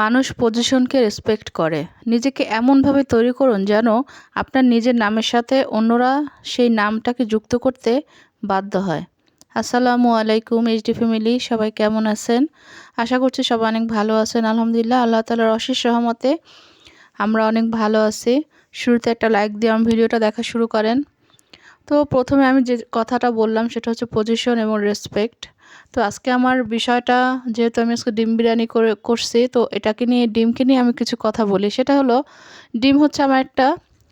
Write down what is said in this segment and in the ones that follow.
মানুষ পজিশনকে রেসপেক্ট করে। নিজেকে এমনভাবে তৈরি করুন যেন আপনার নিজের নামের সাথে অন্যরা সেই নামটাকে যুক্ত করতে বাধ্য হয়। আসসালামু আলাইকুম এইচডি ফ্যামিলি সবাই কেমন আছেন? আশা করছি সবাই অনেক ভালো আছেন। আলহামদুলিল্লাহ, আল্লাহ তালার অশেষ সহমতে আমরা অনেক ভালো আছি। শুরুতে একটা লাইক দিয়ে আমার ভিডিওটা দেখা শুরু করেন। তো প্রথমে আমি যে কথাটা বললাম সেটা হচ্ছে পজিশন এবং রেসপেক্ট তো আজকে আমার বিষয়টা, যেহেতু আমি আজকে ডিম বিরিয়ানি করে, করছি, তো এটাকে নিয়ে, ডিমকে নিয়ে আমি কিছু কথা বলি। সেটা হলো, ডিম হচ্ছে আমার একটা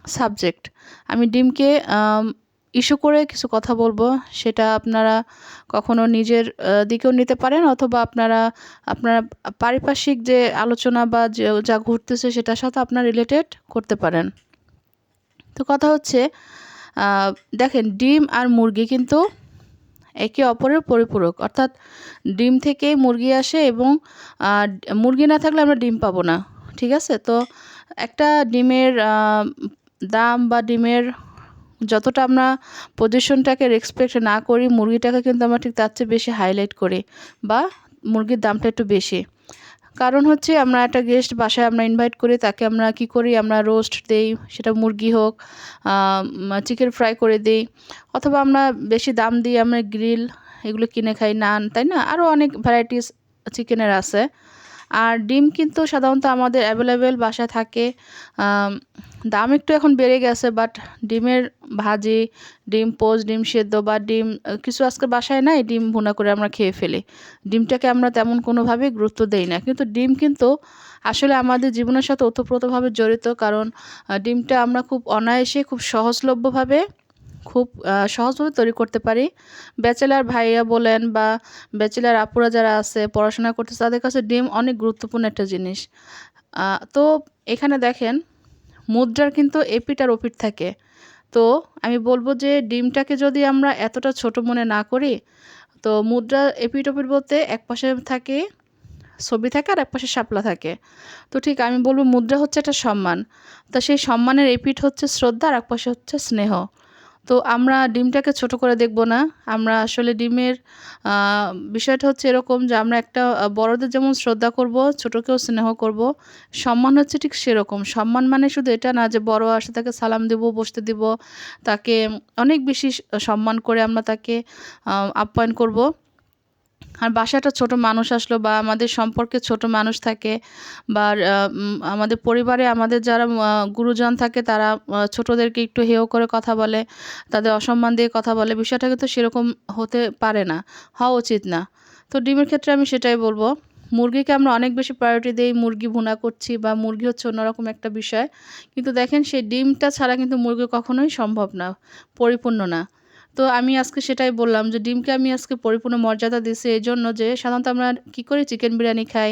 সাবজেক্ট আমি ডিমকে ইস্যু করে কিছু কথা বলব। সেটা আপনারা কখনো নিজের দিকেও নিতে পারেন, অথবা আপনারা, আপনার পারিপার্শ্বিক যে আলোচনা বা যা ঘুরতেছে সেটার সাথে আপনার রিলেটেড করতে পারেন। তো কথা হচ্ছে দেখেন, ডিম আর মুরগি কিন্তু একে অপরের পরিপূরক। অর্থাৎ ডিম থেকে মুরগি আসে এবং মুরগি না থাকলে আমরা ডিম পাবো না। ঠিক আছে? তো একটা ডিমের দাম বা ডিমের যতটা আমরা পজিশনটাকে রেসপেক্ট না করি, মুরগিটাকে কিন্তু আমরা ঠিক তার চেয়ে বেশি হাইলাইট করি বা মুরগির দামটা একটু বেশি। কারণ হচ্ছে আমরা একটা গেস্ট বাসায় আমরা ইনভাইট করি, তাকে আমরা কি করি? আমরা রোস্ট দেই, সেটা মুরগি হোক চিকেন ফ্রাই করে দিই, অথবা আমরা বেশি দাম দিয়ে আমরা গ্রিল এগুলো কিনে খাই নান, তাই না? আরও অনেক ভ্যারাইটিস চিকেনের আছে। আর ডিম কিন্তু সাধারণত আমাদের অ্যাভেলেবেল বাসায় থাকে। দাম একটু এখন বেড়ে গেছে বাট ডিমের ভাজি, ডিম পোজ ডিম সেদ্ধ বা ডিম কিছু আজকে বাসায় নাই, ডিম ভুনা করে আমরা খেয়ে ফেলি। ডিমটাকে আমরা তেমন কোনোভাবেই গুরুত্ব দেই না, কিন্তু ডিম কিন্তু আসলে আমাদের জীবনের সাথে ওতপ্রোতভাবে জড়িত, কারণ ডিমটা আমরা খুব অনায়াসে, খুব সহজলভ্যভাবে খুব সহজভাবে তৈরি করতে পারি। ব্যাচেলার ভাইয়া বলেন বা ব্যাচেলার আপুরা যারা আছে, পড়াশোনা করতেছে, তাদের কাছে ডিম অনেক গুরুত্বপূর্ণ একটা জিনিস। তো এখানে দেখেন, মুদ্রার কিন্তু এপিট আর ওপিট থাকে। তো আমি বলব যে ডিমটাকে যদি আমরা এতটা ছোট মনে না করি, তো মুদ্রা এপিট ওপিট বলতে এক পাশে থাকে, ছবি থাকে আর এক পাশে শাপলা থাকে। তো ঠিক আমি বলব মুদ্রা হচ্ছে একটা সম্মান। তা সেই সম্মানের এপিট হচ্ছে শ্রদ্ধা আর এক পাশে হচ্ছে স্নেহ। তো আমরা ডিমটাকে ছোট করে দেখব না। আমরা আসলে ডিমের বিষয়টা হচ্ছে এরকম যে আমরা একটা বড়দের যেমন শ্রদ্ধা করব, ছোটকেও স্নেহ করব, সম্মান হচ্ছে ঠিক সেরকম। সম্মান মানে শুধু এটা না যে বড় আসে তাকে সালাম দেব, বসতে দিব, তাকে অনেক বেশি সম্মান করে আমরা তাকে আপ্যায়ন করব। আর বাসায় একটা ছোটো মানুষ আসলো বা আমাদের সম্পর্কে ছোট মানুষ থাকে বা আমাদের পরিবারে আমাদের যারা গুরুজন থাকে তারা ছোটদেরকে একটু হেয় করে কথা বলে, তাদের অসম্মান দিয়ে কথা বলে বিষয়টা কিন্তু সেরকম হতে পারে না, হওয়া উচিত না। তো ডিমের ক্ষেত্রে আমি সেটাই বলব, মুরগিকে আমরা অনেক বেশি প্রায়োরিটি দিই, মুরগি ভুনা করছি বা মুরগি হচ্ছে অন্যরকম একটা বিষয়, কিন্তু দেখেন সেই ডিমটা ছাড়া কিন্তু মুরগি কখনোই সম্ভব না, পরিপূর্ণ না। তো আমি আজকে সেটাই বললাম যে ডিমকে আমি আজকে পরিপূর্ণ মর্যাদা দিছি এই জন্য যে সাধারণত আমরা কি করি? চিকেন বিরিয়ানি খাই।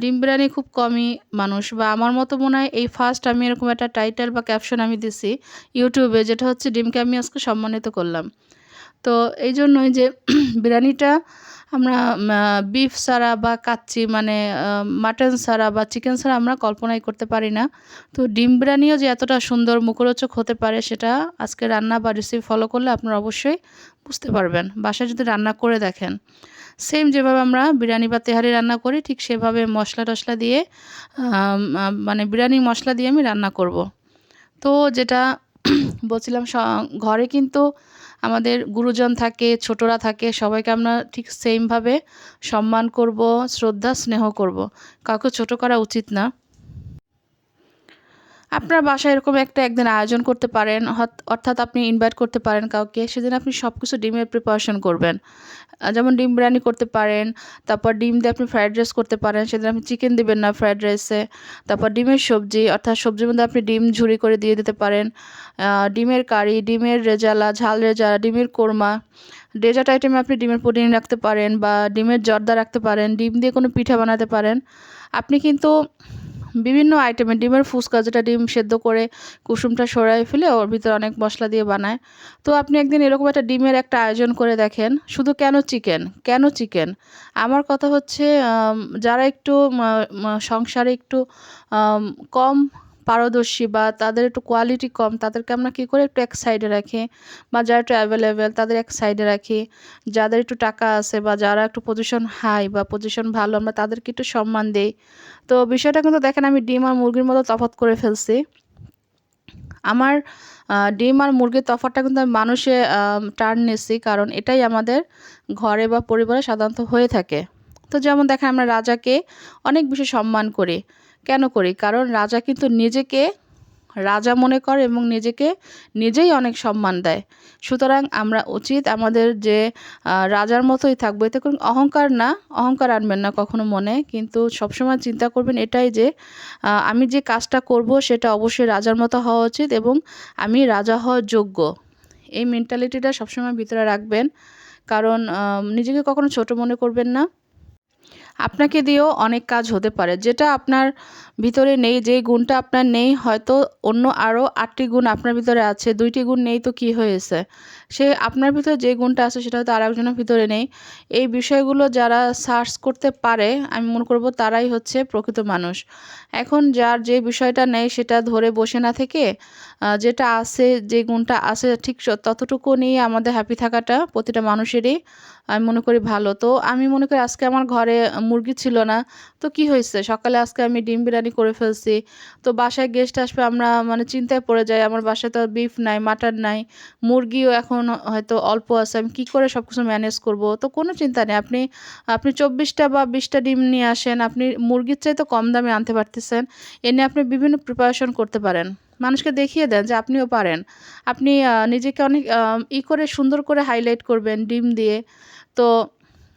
ডিম বিরিয়ানি খুব কমই মানুষ বা আমার মতো মনে হয় এই ফার্স্ট আমি এরকম একটা টাইটেল বা ক্যাপশন আমি দিছি ইউটিউবে যেটা হচ্ছে ডিমকে আমি আজকে সম্মানিত করলাম। তো এই জন্যই যে বিরিয়ানিটা আমরা বিফ ছাড়া বা কাচ্চি মানে মাটন ছাড়া বা চিকেন ছাড়া আমরা কল্পনাই করতে পারি না। তো ডিম বিরিয়ানিও যে এতটা সুন্দর মুখরোচক হতে পারে সেটা আজকে রান্না বা রেসিপি ফলো করলে আপনারা অবশ্যই বুঝতে পারবেন। বাসায় যদি রান্না করে দেখেন সেম যেভাবে আমরা বিরিয়ানি বা তেহারি রান্না করি, ঠিক সেভাবে মশলা টশলা দিয়ে মানে বিরিয়ানি মশলা দিয়ে আমি রান্না করব। তো যেটা বলছিলাম ঘরে কিন্তু আমাদের গুরুজন থাকে, ছোটরা থাকে, সবাইকে আমরা ঠিক সেমভাবে সম্মান করব, শ্রদ্ধা, স্নেহ করব। কাউকে ছোট করা উচিত না। আপনার বাসায় এরকম একটা একদিন আয়োজন করতে পারেন অর্থাৎ আপনি ইনভাইট করতে পারেন কাউকে, সেদিন আপনি সব কিছু ডিমের প্রিপারেশন করবেন। যেমন ডিম বিরিয়ানি করতে পারেন, তারপর ডিম দিয়ে আপনি ফ্রায়েড রাইস করতে পারেন, সেদিন আপনি চিকেন দেবেন না ফ্রায়েড রাইসে তারপর ডিমের সবজি, অর্থাৎ সবজির মধ্যে আপনি ডিম ঝুরি করে দিয়ে দিতে পারেন। ডিমের কারি, ডিমের রেজালা, ঝাল রেজালা, ডিমের কোরমা ডেজার্ট আইটেমে আপনি ডিমের পুডিং রাখতে পারেন বা ডিমের জর্দা রাখতে পারেন, ডিম দিয়ে কোনো পিঠা বানাতে পারেন। আপনি কিন্তু বিভিন্ন আইটেমে ডিমের ফুচকা যেটা ডিম সেদ্ধ করে কুসুমটা সরাই ফেলে ওর ভিতরে অনেক মশলা দিয়ে বানায়। তো আপনি একদিন এরকম একটা ডিমের একটা আয়োজন করে দেখেন, শুধু কেন চিকেন? কেন চিকেন? আমার কথা হচ্ছে যারা একটু সংসারে একটু কম পারদর্শী বা তাদের একটু কোয়ালিটি কম, তাদেরকে আমরা কী করে একটু এক সাইডে রাখি বা যারা একটু অ্যাভেলেবেল তাদের এক সাইডে রাখি। যাদের একটু টাকা আছে বা যারা একটু পজিশন হাই বা পজিশন ভালো আমরা তাদেরকে একটু সম্মান দিই। তো বিষয়টা কিন্তু দেখেন আমি ডিম আর মুরগির মতো তফাৎ করে ফেলছি। আমার ডিম আর মুরগির তফাতটা কিন্তু আমি মানুষে টার্ন নিচ্ছি কারণ এটাই আমাদের ঘরে বা পরিবারে সাধারণত হয়ে থাকে। তো যেমন দেখেন আমরা রাজাকে অনেক বেশি সম্মান করি। কেন করি? কারণ রাজা কিন্তু নিজেকে রাজা মনে করে এবং নিজেকে নিজেই অনেক সম্মান দেয়। সুতরাং আমরা উচিত আমাদের যে রাজার মতোই থাকব। এতে কোনো অহংকার না, অহংকার আনবেন না কখনো মনে। কিন্তু সবসময় চিন্তা করবেন এটাই যে আমি যে কাজটা করব সেটা অবশ্যই রাজার মতো হওয়া উচিত এবং আমি রাজা হওয়ার যোগ্য। এই মেন্টালিটিটা সবসময় ভিতরে রাখবেন। কারণ নিজেকে কখনো ছোট মনে করবেন না। আপনাকে দিয়েও অনেক কাজ হতে পারে। যেটা আপনার ভিতরে নেই, যে গুণটা আপনার নেই, হয়তো অন্য আরও আটটি গুণ আপনার ভিতরে আছে, দুইটি গুণ নেই তো কি হয়েছে? সে আপনার ভিতরে যে গুণটা আছে সেটা হয়তো আরেকজনের ভিতরে নেই। এই বিষয়গুলো যারা সার্চ করতে পারে, আমি মনে করব তারাই হচ্ছে প্রকৃত মানুষ। এখন যার যে বিষয়টা নেই সেটা ধরে বসে না থেকে যেটা আছে, যে গুণটা আছে ঠিক ততটুকু নিয়ে আমাদের হ্যাপি থাকাটা প্রতিটা মানুষেরই, আমি মনে করি ভালো। তো আমি মনে করি আজকে আমার ঘরে মুরগি ছিল না। তো কি হয়েছে? সকালে আজকে আমি ডিম বিরিয়ানি করে ফেলছি। তো বাসায় গেস্ট আসবে, আমরা মানে চিন্তায় পড়ে যাই। আমার বাসায় তো বিফ নাই মাটন নাই, মুরগিও এখন হয়তো অল্প আছে। আমি কী করে সব কিছু ম্যানেজ করব? তো কোনো চিন্তা নেই। আপনি আপনি চব্বিশটা বা বিশটা ডিম নিয়ে আসেন। আপনি মুরগির চাই তো কম দামে আনতে পারতেছেন। এ নিয়ে আপনি বিভিন্ন প্রিপারেশন করতে পারেন। মানুষকে দেখিয়ে দেন যে আপনিও পারেন। আপনি নিজেকে অনেক ই করে সুন্দর করে হাইলাইট করবেন ডিম দিয়ে। তো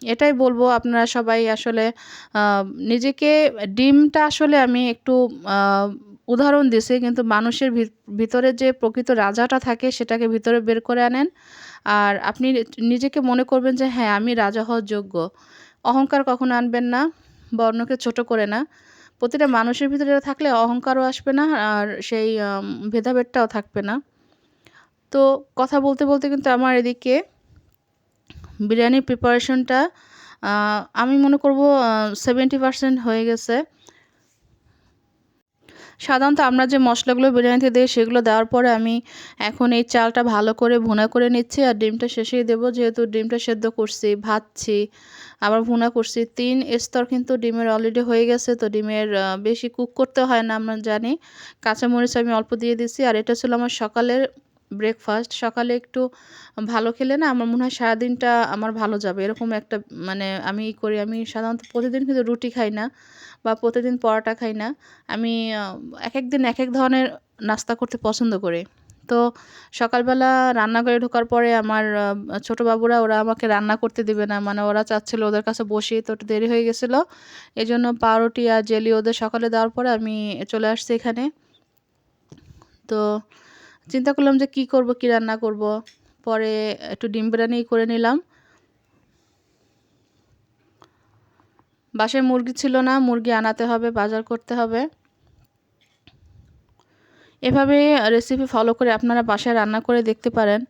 এটাই বলব আপনারা সবাই আসলে নিজেকে ডিমটা আসলে আমি একটু উদাহরণ দিছি, কিন্তু মানুষের ভিতরে যে প্রকৃত রাজাটা থাকে সেটাকে ভিতরে বের করে আনেন। আর আপনি নিজেকে মনে করবেন যে হ্যাঁ আমি রাজা হওয়ার যোগ্য। অহংকার কখনো আনবেন না বা অন্যকে ছোটো করে না। প্রতিটা মানুষের ভিতরে থাকলে অহংকারও আসবে না, আর সেই ভেদাভেদটাও থাকবে না। তো কথা বলতে বলতে কিন্তু আমার এদিকে বিরিয়ানির প্রিপারেশনটা আমি মনে করব সেভেন্টি পারসেন্ট হয়ে গেছে। সাধারণত আমরা যে মশলাগুলো বিরিয়ানিতে দিই, সেগুলো দেওয়ার পরে আমি এখন এই চালটা ভালো করে ভুনা করে নিচ্ছি আর ডিমটা শেষেই দেবো। যেহেতু ডিমটা সেদ্ধ করছি, ভাজছি, আবার ভুনা করছি, তিন স্তর কিন্তু ডিমের অলরেডি হয়ে গেছে, তো ডিমের বেশি কুক করতে হয় না আমরা জানি। কাঁচামরিচ আমি অল্প দিয়ে দিচ্ছি আর এটা ছিল আমার সকালের ব্রেকফাস্ট সকালে একটু ভালো খেলে না আমার মনে হয় সারাদিনটা আমার ভালো যাবে। এরকম একটা মানে আমি করি, আমি সাধারণত প্রতিদিন কিন্তু রুটি খাই না বা প্রতিদিন পরোটা খাই না। আমি এক এক দিন এক এক ধরনের নাস্তা করতে পছন্দ করি। তো সকালবেলা রান্নাঘরে ঢোকার পরে আমার ছোটো বাবুরা ওরা আমাকে রান্না করতে দিবে না। মানে ওরা চাচ্ছিলো ওদের কাছে বসি তো একটু দেরি হয়ে গেছিল। এই জন্য পাউরুটি আর জেলি ওদের সকালে দেওয়ার পরে আমি চলে আসছি এখানে। তো চিন্তা করলাম যে কি করব, কি রান্না করব। পরে একটু ডিম বিরিয়ানি করে নিলাম। বাসায় মুরগি ছিল না, মুরগি আনাতে হবে, বাজার করতে হবে। এভাবে রেসিপি ফলো করে আপনারা বাসায় রান্না করে দেখতে পারেন।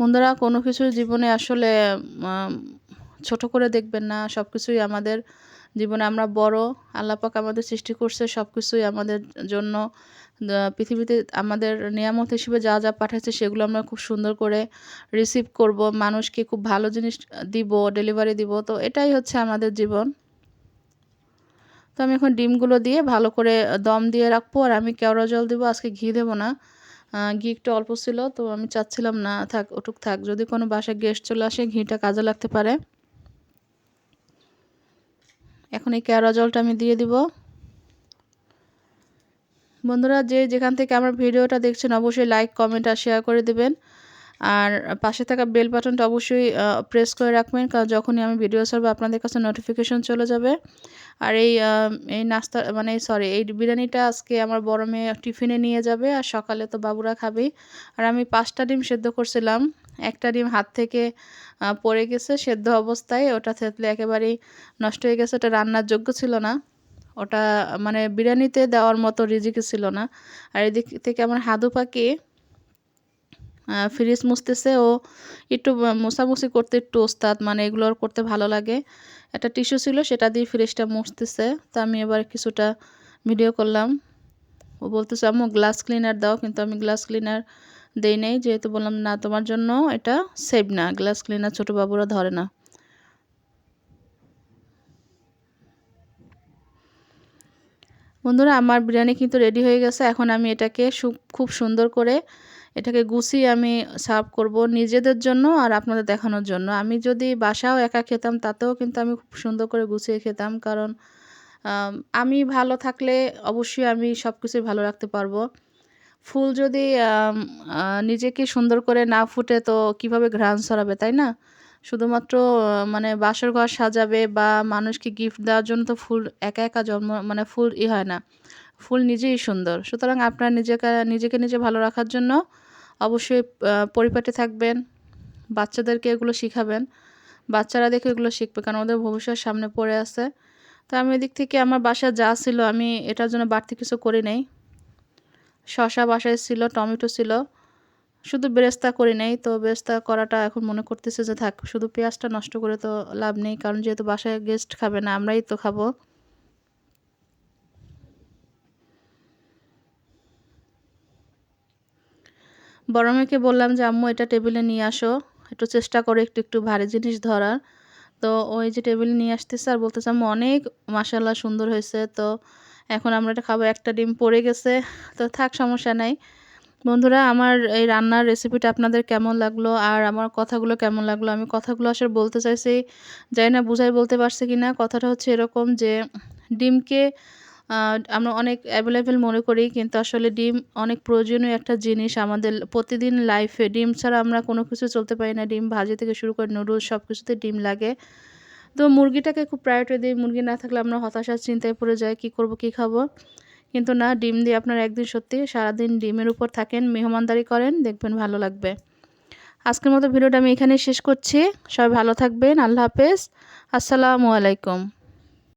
বন্ধুরা, কোনো কিছু জীবনে আসলে ছোট করে দেখবেন না সব কিছুই আমাদের জীবনে আমরা বড় আল্লাপাক আমাদের সৃষ্টি করছে সব কিছুই আমাদের জন্য। পৃথিবীতে আমাদের নিয়ামত হিসেবে যা যা পাঠাচ্ছে সেগুলো আমরা খুব সুন্দর করে রিসিভ করব। মানুষকে খুব ভালো জিনিস দিব ডেলিভারি দিব। তো এটাই হচ্ছে আমাদের জীবন। তো আমি এখন ডিমগুলো দিয়ে ভালো করে দম দিয়ে রাখব আর আমি কেওড়া জল দেবো, আজকে ঘি দেবো না। ঘি একটু অল্প ছিল, তো আমি চাচ্ছিলাম না থাক, ওটুক থাক। যদি কোনো বাসায় গেস্ট চলে আসে, ঘিটা কাজে লাগতে পারে। এখন এই কেওড়া জলটা আমি দিয়ে দিব। বন্ধুরা, যে যেখান থেকে আমার ভিডিওটা দেখছেন, অবশ্যই লাইক কমেন্ট আর শেয়ার করে দেবেন। আর পাশে থাকা বেল বাটনটা অবশ্যই প্রেস করে রাখবেন, কারণ যখনই আমি ভিডিও ছাড়বো, আপনাদের কাছে নোটিফিকেশন চলে যাবে। আর এই এই নাস্তা মানে সরি এই বিরিয়ানিটা আজকে আমার বড় মেয়ে টিফিনে নিয়ে যাবে, আর সকালে তো বাবুরা খাবেই। আর আমি পাঁচটা ডিম সেদ্ধ করছিলাম। একটা ডিম হাত থেকে পড়ে গেছে, সেদ্ধ অবস্থায়, ওটা থেতলে একেবারেই নষ্ট হয়ে গেছে, ওটা রান্নার যোগ্য ছিল না। ওটা মানে বিরিয়ানিতে দেওয়ার মতো রিজিকে ছিল না। আর এদিক থেকে আমার হাদু পাখি ফ্রিজ মুছতেছে, ও একটু মোছামুছি করতে একটু ওস্তাদ মানে এগুলো করতে ভালো লাগে। একটা টিস্যু ছিল, সেটা দিয়ে ফ্রিজটা মুছতেছে। তো আমি এবার কিছুটা ভিডিও করলাম। ও বলতেছে, আম্মু গ্লাস ক্লিনার দাও, কিন্তু আমি গ্লাস ক্লিনার দেই নাই, যেহেতু বললাম, না, তোমার জন্য এটা সেভ না গ্লাস ক্লিনার ছোটো বাবুরা ধরে না। বন্ধুরা, আমার বিরিয়ানি কিন্তু রেডি হয়ে গেছে। এখন আমি এটাকে খুব সুন্দর করে এটাকে গুছিয়ে আমি সার্ভ করব নিজেদের জন্য আর আপনাদের দেখানোর জন্য। আমি যদি বাসাও একা খেতাম, তাতেও কিন্তু আমি খুব সুন্দর করে গুছিয়ে খেতাম কারণ, আমি ভালো থাকলে অবশ্যই আমি সব কিছুই ভালো রাখতে পারব। ফুল যদি নিজেকে সুন্দর করে না ফুটে তো কীভাবে ঘ্রাণ ছড়াবে, তাই না? শুধুমাত্র মানে বাসর ঘর সাজাবে বা মানুষকে গিফট দেওয়ার জন্য তো ফুল একা একা জন্ম মানে ফুল ই হয় না। ফুল নিজেই সুন্দর। সুতরাং আপনার নিজেকে নিজেকে নিজে ভালো রাখার জন্য অবশ্যই পরিপাটি থাকবেন। বাচ্চাদেরকে এগুলো শিখাবেন। বাচ্চারা দেখে এগুলো শিখবে, কারণ ওদের ভবিষ্যৎ সামনে পড়ে আছে। তো আমি এদিক থেকে আমার বাসায় যা ছিল আমি এটার জন্য বাড়তি কিছু করি নেই। শশা বাসায় ছিল, টমেটো ছিল। শুধু বেরেস্তা করি নেই, তো বেরেস্তা করাটা এখন মনে করতেছে যে থাক, শুধু পেঁয়াজটা নষ্ট করে তো লাভ নেই, কারণ যেহেতু বাসায় গেস্ট খাবে না, আমরাই তো খাব। বড় বললাম যে, আম্মু, এটা টেবিলে নিয়ে আসো, একটু চেষ্টা করে, একটু একটু ভারী জিনিস ধরার। তো ওই যে টেবিলে নিয়ে আসতেছে আর বলতেছে, আম্মু, অনেক মাসাল্লাহ সুন্দর হয়েছে। তো এখন আমরা এটা খাব, একটা ডিম পড়ে গেছে। তো থাক, সমস্যা নাই। বন্ধুরা, আমার এই রান্নার রেসিপিটা আপনাদের কেমন লাগল? আর আমার কথাগুলো কেমন লাগল? আমি কথাগুলো আসলে বলতে চাইছি যাই না বুঝাই বলতে পারছি কি না কথাটা হচ্ছে এরকম যে, ডিমকে আমরা অনেক অ্যাভেলেবেল মনে করি, কিন্তু আসলে ডিম অনেক প্রয়োজনীয় একটা জিনিস আমাদের প্রতিদিন লাইফে ডিম ছাড়া আমরা কোনো কিছু চলতে পারি না। ডিম ভাজি থেকে শুরু করে নুডলস সব কিছুতে ডিম লাগে। তো মুরগিটাকে খুব প্রায়োরিটি দিই। মুরগি না থাকলে আমরা হতাশার চিন্তায় পড়ে যাই, কী করব, কী খাব। কিন্তু না, ডিম দিয়ে আপনার একদিন সত্যি সারাদিন ডিমের উপর থাকেন, মেহমানদারি করেন, দেখবেন ভালো লাগবে। আজকের মতো ভিডিওটা আমি এখানে শেষ করছি। সবাই ভালো থাকবেন। আল্লাহ হাফেজ। আসসালামু আলাইকুম।